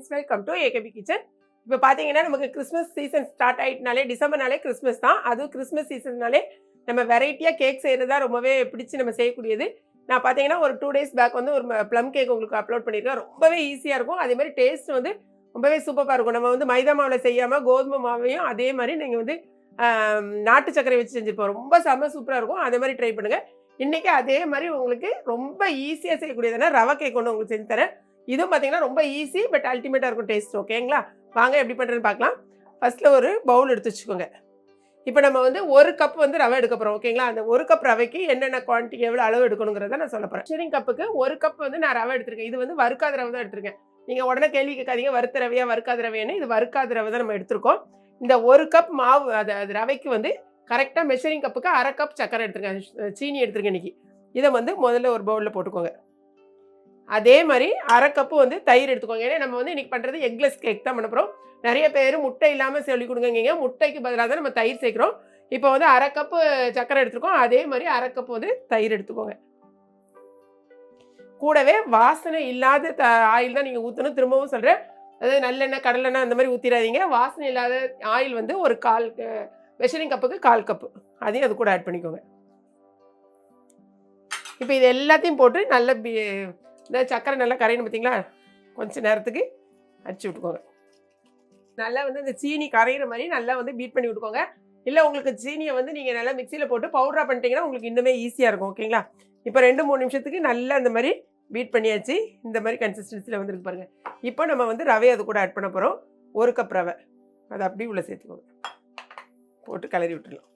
Friends welcome to AKP kitchen இப்போ பார்த்தீங்கன்னா நமக்கு கிறிஸ்மஸ் சீசன் ஸ்டார்ட் ஆகிட்டனாலே டிசம்பர்னாலே கிறிஸ்மஸ் தான். அதுவும் கிறிஸ்மஸ் சீசன்னாலே நம்ம வெரைட்டியாக கேக் செய்கிறது தான் ரொம்பவே பிடிச்சி நம்ம செய்யக்கூடியது. நான் பார்த்தீங்கன்னா ஒரு டூ டேஸ் பேக் வந்து ஒரு ப்ளம் கேக் உங்களுக்கு அப்லோட் பண்ணியிருக்கேன். ரொம்பவே ஈஸியாக இருக்கும். அதே மாதிரி டேஸ்ட் வந்து ரொம்பவே சூப்பராக இருக்கும். நம்ம வந்து மைதா மாவில் செய்யாமல் கோதுமை மாவையும் அதே மாதிரி நீங்கள் வந்து நாட்டு சர்க்கரை வச்சு செஞ்சுருப்போம் ரொம்ப செம்ம சூப்பராக இருக்கும். அதே மாதிரி ட்ரை பண்ணுங்கள் இன்றைக்கி அதே மாதிரி உங்களுக்கு ரொம்ப ஈஸியாக செய்யக்கூடியதுன்னா ரவை கேக் ஒன்று உங்களுக்கு செஞ்சு தரேன். இதுவும் பார்த்தீங்கன்னா ரொம்ப ஈஸி பட் அல்டிமேட்டாக இருக்கும் டேஸ்ட் ஓகேங்களா வாங்க எப்படி பண்ணுறதுன்னு பார்க்கலாம். ஃபஸ்ட்டில் ஒரு பவுல் எடுத்து வச்சுக்கோங்க. இப்போ நம்ம வந்து ஒரு கப் வந்து ரவை எடுக்க போகிறோம் ஓகேங்களா அந்த ஒரு கப் ரவைக்கு என்னென்ன குவான்டிட்டி எவ்வளோ அளவு எடுக்கணுங்கிறத நான் சொல்ல போகிறேன் ஷேரிங் கப்புக்கு ஒரு கப் வந்து நான் ரவை எடுத்திருக்கேன். இது வந்து வறுக்காத ரவை தான் எடுத்திருக்கேன். நீங்கள் உடனே கேள்வி கேட்காதீங்க வறுத்த ரவையா வறுக்காத ரவையான்னு. இது வறுக்காத ரவை தான் நம்ம எடுத்திருக்கோம். இந்த ஒரு கப் மாவு அது அது ரவைக்கு வந்து கரெக்டாக மெஷரிங் கப்புக்கு அரை கப் சக்கரை எடுத்துருக்கேன். சீனி எடுத்துருக்கேன் இன்னைக்கு. இதை வந்து முதல்ல ஒரு பவுலில் போட்டுக்கோங்க. அதே மாதிரி அரை கப்பு வந்து தயிர் எடுத்துக்கோங்க. ஏன்னா நம்ம வந்து இன்னைக்கு பண்ணுறது எக்லெஸ் கேக் தான் பண்ண நிறைய பேர் முட்டை இல்லாமல் சொல்லி கொடுங்கங்க முட்டைக்கு பதிலாக தான் நம்ம தயிர் சேர்க்குறோம். இப்போ வந்து அரை கப்பு சக்கரை எடுத்துருக்கோம் அதே மாதிரி அரை கப்பு வந்து தயிர் எடுத்துக்கோங்க. கூடவே வாசனை இல்லாத த ஆயில் தான் நீங்கள் ஊற்றணும் திரும்பவும் சொல்கிறேன் அதாவது நல்லெண்ணெய் கடலெண்ணெய் அந்த மாதிரி ஊற்றிடாதீங்க வாசனை இல்லாத ஆயில் வந்து ஒரு கால் மெஷரிங் கப்புக்கு கால் கப்பு அதையும் அது கூட ஆட் பண்ணிக்கோங்க. இப்போ இது எல்லாத்தையும் போட்டு நல்ல இந்த சக்கரை நல்லா கரையணும் பார்த்தீங்களா கொஞ்ச நேரத்துக்கு அடிச்சு விட்டுக்கோங்க. நல்லா வந்து இந்த சீனி கரையிற மாதிரி நல்லா வந்து பீட் பண்ணி விட்டுக்கோங்க. இல்லை உங்களுக்கு சீனியை வந்து நீங்கள் நல்லா மிக்சியில் போட்டு பவுடராக பண்ணிட்டீங்கன்னா உங்களுக்கு இன்னுமே ஈஸியாக இருக்கும் ஓகேங்களா இப்போ ரெண்டு மூணு நிமிஷத்துக்கு நல்லா இந்த மாதிரி பீட் பண்ணியாச்சு. இந்த மாதிரி கன்சிஸ்டன்சியில் வந்துருக்கு பாருங்கள் இப்போ நம்ம வந்து ரவை அது கூட ஆட் பண்ண போகிறோம் ஒரு கப் ரவை. அதை அப்படியே உள்ளே சேர்த்துக்கோங்க. போட்டு கிளறி விட்டுடலாம்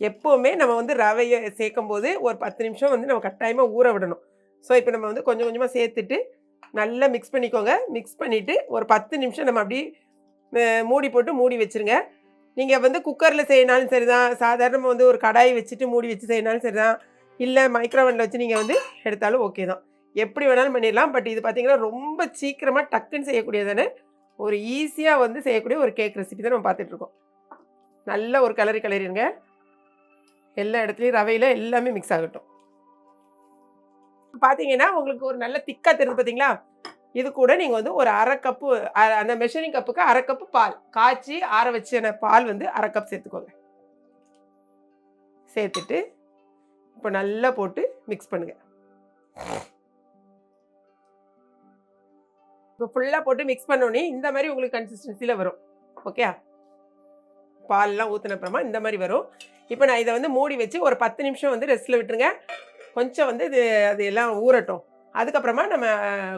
எப்போவுமே நம்ம வந்து ரவையை சேர்க்கும் போது ஒரு பத்து நிமிஷம் வந்து நம்ம கட்டாயமாக ஊற விடணும். ஸோ இப்போ நம்ம வந்து கொஞ்சம் கொஞ்சமாக சேர்த்துட்டு நல்லா மிக்ஸ் பண்ணிக்கோங்க. மிக்ஸ் பண்ணிவிட்டு ஒரு பத்து நிமிஷம் நம்ம அப்படியே மூடி போட்டு மூடி வச்சுருங்க. நீங்கள் வந்து குக்கரில் செய்யினாலும் சரி தான் சாதாரணமாக வந்து ஒரு கடாய் வச்சுட்டு மூடி வச்சு செய்யினாலும் சரி தான் இல்லை மைக்ரோவனில் வச்சு நீங்கள் வந்து எடுத்தாலும் ஓகே தான். எப்படி வேணாலும் பண்ணிடலாம். பட் இது பார்த்திங்கன்னா ரொம்ப சீக்கிரமாக டக்குன்னு செய்யக்கூடியதானே ஒரு ஈஸியாக வந்து செய்யக்கூடிய ஒரு கேக் ரெசிபி தான் நம்ம பார்த்துட்ருக்கோம் நல்ல ஒரு கலரி கலரிங்க எல்லா இடத்துலையும் ரவையில் எல்லாமே மிக்ஸ் ஆகட்டும். பார்த்தீங்கன்னா உங்களுக்கு ஒரு நல்ல திக்காக தெரியுது பார்த்தீங்களா இது கூட நீங்கள் வந்து ஒரு அரை கப்பு அந்த மெஷரிங் கப்புக்கு அரை கப்பு பால். காய்ச்சி ஆற வச்ச பால் வந்து அரை கப் சேர்த்துக்கோங்க. சேர்த்துட்டு இப்போ நல்லா போட்டு மிக்ஸ் பண்ணுங்க. இப்போ ஃபுல்லாக போட்டு மிக்ஸ் பண்ணோடனே இந்த மாதிரி உங்களுக்கு கன்சிஸ்டன்சியில் வரும். ஓகே பால்லாம் ஊற்றின அப்புறமா இந்த மாதிரி வரும். இப்போ நான் இதை வந்து மூடி வச்சு ஒரு பத்து நிமிஷம் வந்து ரெஸ்ட்டில் விட்டுருங்க. கொஞ்சம் வந்து இது அது எல்லாம் ஊறட்டும். அதுக்கப்புறமா நம்ம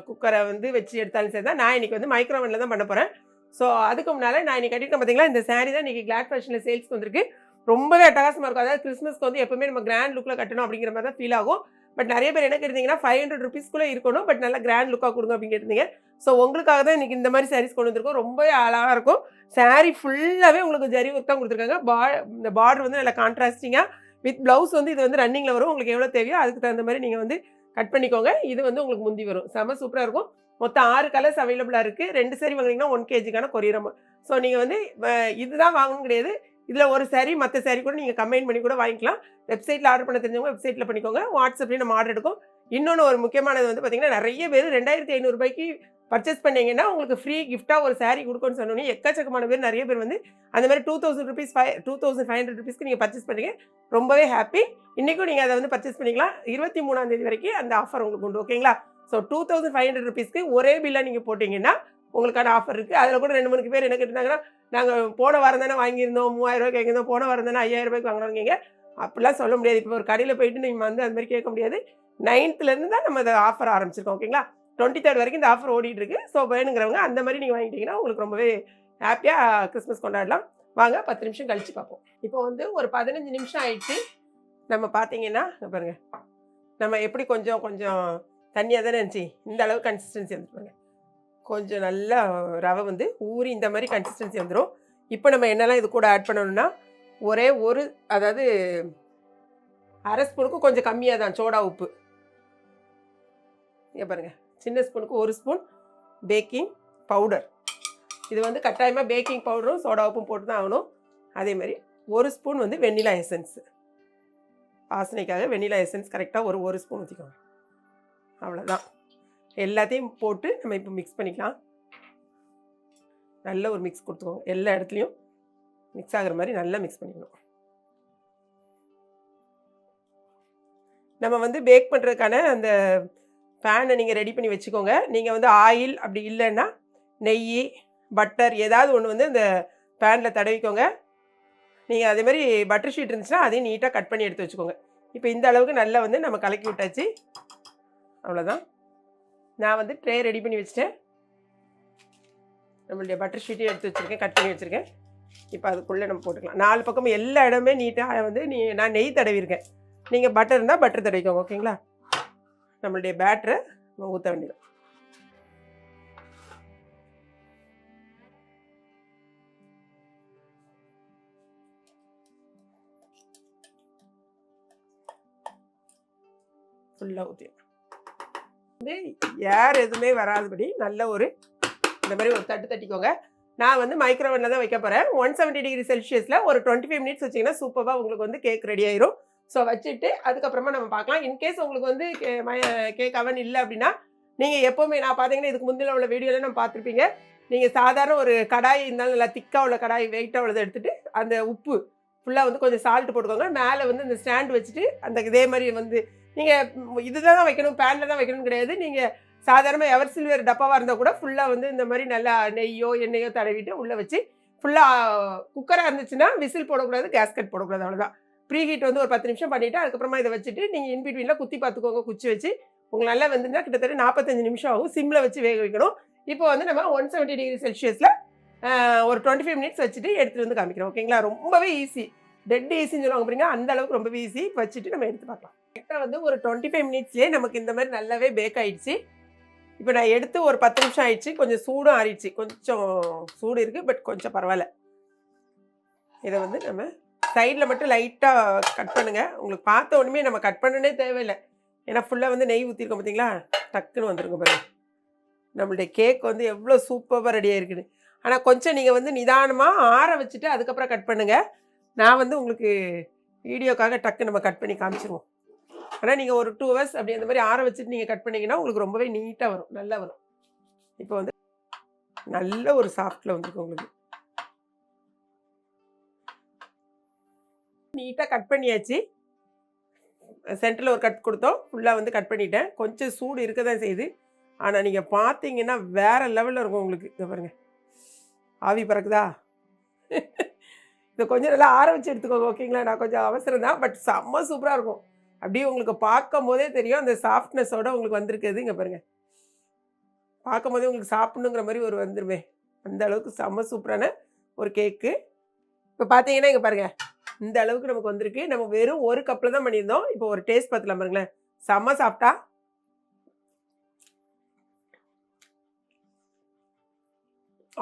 குக்கரை வந்து வச்சு எடுத்தாலும் சரி தான். நான் இன்னைக்கு வந்து மைக்ரோவனில் தான் பண்ண போகிறேன் ஸோ அதுக்கு முன்னால் நான் இன்றைக்கி கட்டிட்டு பார்த்தீங்களா இந்த saree தான் இன்றைக்கி கிளாட் ஃபேஷனில் சேல்ஸ்க்கு வந்திருக்கு. ரொம்பவே அட்டகாசமாக இருக்கும். அதாவது கிறிஸ்மஸ்க்கு வந்து எப்பவுமே நம்ம கிராண்ட் லுக்கில் கட்டணும் அப்படிங்கிற மாதிரி தான் ஃபீல் ஆகும். பட் நிறைய பேர் என்ன கேட்டீங்கன்னா ஃபைவ் ஹண்ட்ரட் ருபீஸ்க்குள்ளே இருக்கணும் பட் நல்லா கிராண்ட் லுக்காக கொடுங்க அப்படின்னு கேட்டிருந்தீங்க. ஸோ உங்களுக்காக தான் இன்றைக்கி இந்த மாதிரி சாரீஸ் கொண்டு வந்திருக்கோம். ரொம்பவே அழகாக இருக்கும். saree ஃபுல்லாகவே உங்களுக்கு ஜரி ஒர்க் தான் கொடுத்துருக்காங்க. பா இந்த பார்டர் வந்து நல்லா கான்ட்ராஸ்டிங்காக வித் ப்ளவுஸ் வந்து இது வந்து ரன்னிங்கில் வரும். உங்களுக்கு எவ்வளோ தேவையோ அதுக்கு தகுந்த மாதிரி நீங்கள் வந்து கட் பண்ணிக்கோங்க. இது வந்து உங்களுக்கு முந்தி வரும். செம சூப்பராக இருக்கும். மொத்தம் ஆறு கலர்ஸ் அவைலபிளாக இருக்குது ரெண்டு சரி வாங்குனீங்கன்னா ஒன் கேஜிக்கான கொரியர் ஸோ நீங்கள் வந்து இதுதான் வாங்கணும் கிடையாது. இதில் ஒரு saree மற்ற saree கூட நீங்கள் கம்பைன் பண்ணி கூட வாங்கிக்கலாம். வெப்சைட்டில் ஆர்டர் பண்ண தெரிஞ்சவங்க வெப்சைட்டில் பண்ணிக்கோங்க. வாட்ஸ்அப்லேயும் நம்ம ஆர்டர் எடுக்கும். இன்னொன்று ஒரு முக்கியமானது வந்து பார்த்திங்கன்னா நிறைய பேர் ரெண்டாயிரத்தி ஐநூறுபாய்க்கு பர்ச்சேஸ் பண்ணீங்கன்னா உங்களுக்கு ஃப்ரீ கிஃப்ட்டாக ஒரு சாரீ கொடுக்கணும்னு சொன்னோன்னே எக்கச்சக்கமான பேர் நிறைய பேர் வந்து அந்த மாதிரி two thousand rupees five two thousand five hundred ருபீஸ்க்கு நீங்கள் பர்ச்சேஸ் பண்ணுறீங்க ரொம்பவே ஹாப்பி இன்றைக்கும் நீங்கள் அதை வந்து பர்ச்சேஸ் பண்ணிக்கலாம். இருபத்தி மூணாம் தேதி வரைக்கும் அந்த ஆஃபர் உங்களுக்கு உண்டு. ஓகேங்களா so two thousand five hundred ருபீஸ்க்கு ஒரே பில்லாக நீங்கள் போட்டிங்கன்னா உங்களுக்கான ஆஃபர் இருக்குது அதில் கூட ரெண்டு மூணு பேர் என்ன கேட்டிருந்தாங்கன்னா நாங்கள் போன வாரம் தானே வாங்கியிருந்தோம். மூவாயிரம் ரூபாய்க்கு வாங்கியிருந்தோம். போன வாரம் தானே ஐயாயிரம் ரூபாய்க்கு வாங்கினவங்க அப்படிலாம் சொல்ல முடியாது. இப்போ ஒரு கடையில் போயிட்டு நீங்கள் வந்து அந்த மாதிரி கேட்க முடியாது. நைன்த்துலேருந்து தான் நம்ம அதை ஆஃபர் ஆரம்பிச்சிருக்கோம். ஓகேங்களா டுவெண்ட்டி தேர்ட் வரைக்கும் இந்த ஆஃபர் ஓடிட்டு இருக்கு ஸோ வேணுங்கிறவங்க அந்த மாதிரி நீங்கள் வாங்கிட்டீங்கன்னா உங்களுக்கு ரொம்பவே ஹாப்பியாக கிறிஸ்மஸ் கொண்டாடலாம். வாங்க பத்து நிமிஷம் கழிச்சு பார்ப்போம். இப்போ வந்து ஒரு பதினஞ்சு நிமிஷம் ஆயிடுச்சு. நம்ம பார்த்தீங்கன்னா பாருங்க. நம்ம எப்படி கொஞ்சம் கொஞ்சம் தண்ணியாக தானே இருந்துச்சு? இந்த அளவு கன்சிஸ்டன்சி வந்துருப்பாங்க கொஞ்சம் நல்லா ரவை வந்து ஊறி இந்த மாதிரி கன்சிஸ்டன்சி வந்துடும் இப்போ நம்ம என்னெல்லாம் இது கூட ஆட் பண்ணணும்னா ஒரே ஒரு அதாவது அரை ஸ்பூனுக்கும் கொஞ்சம் கம்மியாக தான் சோடா உப்பு. இங்கே பாருங்கள் சின்ன ஸ்பூனுக்கு ஒரு ஸ்பூன் பேக்கிங் பவுடர். இது வந்து கட்டாயமாக பேக்கிங் பவுடரும் சோடா உப்பும் போட்டு தான் ஆகணும். அதே மாதிரி ஒரு ஸ்பூன் வந்து வெண்ணிலா எசன்ஸ். வாசனைக்காக வெண்ணிலா எசன்ஸ் கரெக்டாக ஒரு ஒரு ஸ்பூன் ஊற்றிக்கோங்க அவ்வளோதான் எல்லாத்தையும் போட்டு நம்ம இப்போ மிக்ஸ் பண்ணிக்கலாம். நல்ல ஒரு மிக்ஸ் கொடுத்துக்கோங்க. எல்லா இடத்துலையும் மிக்ஸ் ஆகுற மாதிரி நல்லா மிக்ஸ் பண்ணிக்கணும். நம்ம வந்து பேக் பண்ணுறதுக்கான அந்த பேனை நீங்கள் ரெடி பண்ணி வச்சுக்கோங்க. நீங்கள் வந்து ஆயில் அப்படி இல்லைன்னா நெய் பட்டர் ஏதாவது ஒன்று வந்து இந்த பேனில் தடவிக்கோங்க. நீங்கள் அதே மாதிரி பட்டர் ஷீட் இருந்துச்சுன்னா அதையும் நீட்டாக கட் பண்ணி எடுத்து வச்சுக்கோங்க. இப்போ இந்த அளவுக்கு நல்லா வந்து நம்ம கலக்கி விட்டாச்சு. அவ்வளோதான் நான் வந்து ட்ரே ரெடி பண்ணி வச்சிட்டேன். நம்மளுடைய பட்டர் ஷீட்டையும் எடுத்து வச்சுருக்கேன். கட் பண்ணி வச்சுருக்கேன். இப்போ அதுக்குள்ளே நம்ம போட்டுக்கலாம். நாலு பக்கமும் எல்லா இடமே நீட்டாக வந்து நீ நான் நெய் தடவிருக்கேன் நீங்கள் பட்டர் இருந்தால் பட்டர் தடவிக்கோங்க ஓகேங்களா நம்மளுடைய பேட்டரை நம்ம ஊற்ற வேண்டியது ஃபுல்லாக ஊற்றி வந்து ஏர் எதுவுமே வராதபடி நல்ல ஒரு இந்த மாதிரி ஒரு தட்டு தட்டிக்கோங்க. நான் வந்து மைக்ரோவனில் தான் வைக்க போகிறேன் ஒன் செவன்ட்டி டிகிரி செல்சியஸில் ஒரு டுவெண்ட்டி ஃபைவ் மினிட்ஸ் வச்சிங்கன்னா சூப்பராக உங்களுக்கு வந்து கேக் ரெடி ஆயிரும். ஸோ வச்சுட்டு அதுக்கப்புறமா நம்ம பார்க்கலாம். இன்கேஸ் உங்களுக்கு வந்து கேக் அவன் இல்லை அப்படின்னா நீங்கள் எப்போவுமே நான் பார்த்தீங்கன்னா இதுக்கு முந்தின உள்ள வீடியோவில் நம்ம பார்த்துருப்பீங்க. நீங்கள் சாதாரண ஒரு கடாய் இருந்தாலும் நல்லா திக்காக உள்ள கடாய் வெயிட்டாக உள்ளதை எடுத்துகிட்டு அந்த உப்பு ஃபுல்லாக வந்து கொஞ்சம் சால்ட் போட்டுக்கோங்க. மேலே வந்து இந்த ஸ்டாண்ட் வச்சுட்டு அந்த இதே மாதிரி வந்து நீங்கள் இதுதான் தான் வைக்கணும் பேனில் தான் வைக்கணும்னு கிடையாது. நீங்கள் சாதாரணமாக எவர் சில்வர் டப்பாவாக இருந்தால் கூட ஃபுல்லாக வந்து இந்த மாதிரி நல்லா நெய்யோ எண்ணெயோ தடவிட்டு உள்ளே வச்சு ஃபுல்லாக குக்கராக இருந்துச்சுன்னா விசில் போடக்கூடாது கேஸ்கட் போடக்கூடாது அவ்வளோதான் ப்ரீ ஹீட் வந்து ஒரு பத்து நிமிஷம் பண்ணிவிட்டு அதுக்கப்புறமா இதை வச்சுட்டு நீங்கள் இன்பிட்வீனில் குத்தி பார்த்துக்கோங்க குச்சி வச்சு. உங்களுக்கு நல்லா வந்துருந்தால் கிட்டத்தட்ட நாற்பத்தஞ்சு நிமிஷம் ஆகும். சிம்மில் வச்சு வேக வைக்கணும். இப்போ வந்து நம்ம ஒன் செவன்ட்டி டிகிரி செல்சியஸில் ஒரு டுவெண்ட்டி ஃபைவ் மினிட்ஸ் வச்சுட்டு எடுத்துகிட்டு வந்து காமிக்கிறோம். ஓகேங்களா ரொம்பவே ஈஸி டெட் ஈஸின்னு சொல்லுவாங்க பாருங்க. அந்த அளவுக்கு ரொம்பவே ஈஸி வச்சுட்டு நம்ம எடுத்து பார்க்கலாம். கரெக்டாக வந்து ஒரு டுவெண்ட்டி ஃபைவ் மினிட்ஸ்லேயே நமக்கு இந்த மாதிரி நல்லாவே பேக் ஆகிடுச்சு இப்போ நான் எடுத்து ஒரு பத்து நிமிஷம் ஆயிடுச்சு. கொஞ்சம் சூடும் ஆறிடுச்சு. கொஞ்சம் சூடு இருக்குது பட் கொஞ்சம் பரவாயில்ல. இதை வந்து நம்ம சைடில் மட்டும் லைட்டாக கட் பண்ணுங்கள் உங்களுக்கு பார்த்த உடனே நம்ம கட் பண்ணனே தேவையில்லை. ஏன்னா ஃபுல்லாக வந்து நெய் ஊற்றிருக்கோம் பார்த்தீங்களா டக்குன்னு வந்துருங்க பாருங்க. நம்மளுடைய கேக் வந்து எவ்வளோ சூப்பராக ரெடியாக இருக்குது ஆனால் கொஞ்சம் நீங்கள் வந்து நிதானமாக ஆற வச்சுட்டு அதுக்கப்புறம் கட் பண்ணுங்கள் நான் வந்து உங்களுக்கு வீடியோக்காக டக்கு நம்ம கட் பண்ணி காமிச்சிருவோம். ஆனால் நீங்கள் ஒரு டூ ஹவர்ஸ் அப்படி அந்த மாதிரி ஆற வச்சுட்டு நீங்கள் கட் பண்ணிங்கன்னா உங்களுக்கு ரொம்பவே நீட்டாக வரும். நல்லா வரும். இப்போ வந்து நல்ல ஒரு சாஃப்டில் வந்துருக்கு உங்களுக்கு. நீட்டாக கட் பண்ணியாச்சு. சென்டரில் ஒரு கட் கொடுத்தோம். ஃபுல்லாக வந்து கட் பண்ணிட்டேன். கொஞ்சம் சூடு இருக்க தான் செய்யுது. ஆனால் நீங்கள் பார்த்தீங்கன்னா வேறு லெவலில் இருக்கும் உங்களுக்கு. இதை பாருங்கள் ஆவி பறக்குதா? இதை கொஞ்சம் நல்லா ஆற வச்சு எடுத்துக்கோங்க ஓகேங்களா நான் கொஞ்சம் அவசரம் தான். பட் செம்ம சூப்பராக இருக்கும். அப்படியே உங்களுக்கு பார்க்கும் போதே தெரியும். அந்த சாஃப்ட்னஸோட உங்களுக்கு வந்திருக்குது இங்கே பாருங்கள் பார்க்கும் போதே உங்களுக்கு சாப்பிடணுங்கிற மாதிரி ஒரு வந்துருமே. அந்த அளவுக்கு செம்ம சூப்பரான ஒரு கேக்கு இப்போ பார்த்தீங்கன்னா இங்கே பாருங்கள் இந்த அளவுக்கு நமக்கு வந்திருக்கு. நம்ம வெறும் ஒரு கப்பில் தான் பண்ணியிருந்தோம். இப்போ ஒரு டேஸ்ட் பார்த்துலாம் பாருங்களேன். செம்ம சாப்பிட்டா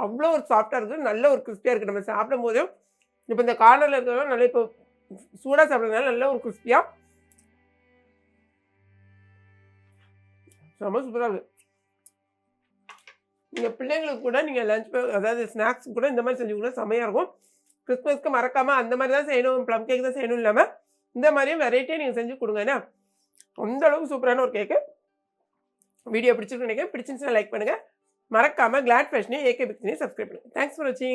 அவ்வளோ ஒரு சாஃப்டாக இருக்குது. நல்ல ஒரு கிறிஸ்பியாக இருக்குது. நம்ம சாப்பிடும் போதும் இப்போ இந்த கார்னரில் இருக்கிறதெல்லாம் நல்லா இப்போ சூடாக சாப்பிட்றதுனால நல்ல ஒரு கிறிஸ்பியாக செம்ம சூப்பராக இருக்குது. நீங்கள் பிள்ளைங்களுக்கு கூட நீங்கள் லஞ்ச் அதாவது ஸ்நாக்ஸ் கூட இந்த மாதிரி செஞ்சு கூட செம்மையாக இருக்கும். கிறிஸ்மஸ்க்கு மறக்காமல் அந்த மாதிரி தான் செய்யணும் ப்ளம் கேக் தான் செய்யணும் இல்லாமல் இந்த மாதிரியும் வெரைட்டியாக நீங்கள் செஞ்சு கொடுங்க ஏன்னா அந்த அளவுக்கு சூப்பரான ஒரு கேக்கு வீடியோ பிடிச்சிருக்கு நினைக்கிறேன். பிடிச்சிருந்துச்சுன்னா லைக் பண்ணுங்கள் மறக்காமல் கிளாட் ஃபேஷனையும் ஏகே பிக்ஸனையும் சப்ஸ்கிரைப் பண்ணுங்கள் தேங்க்ஸ் ஃபார் வாட்சிங்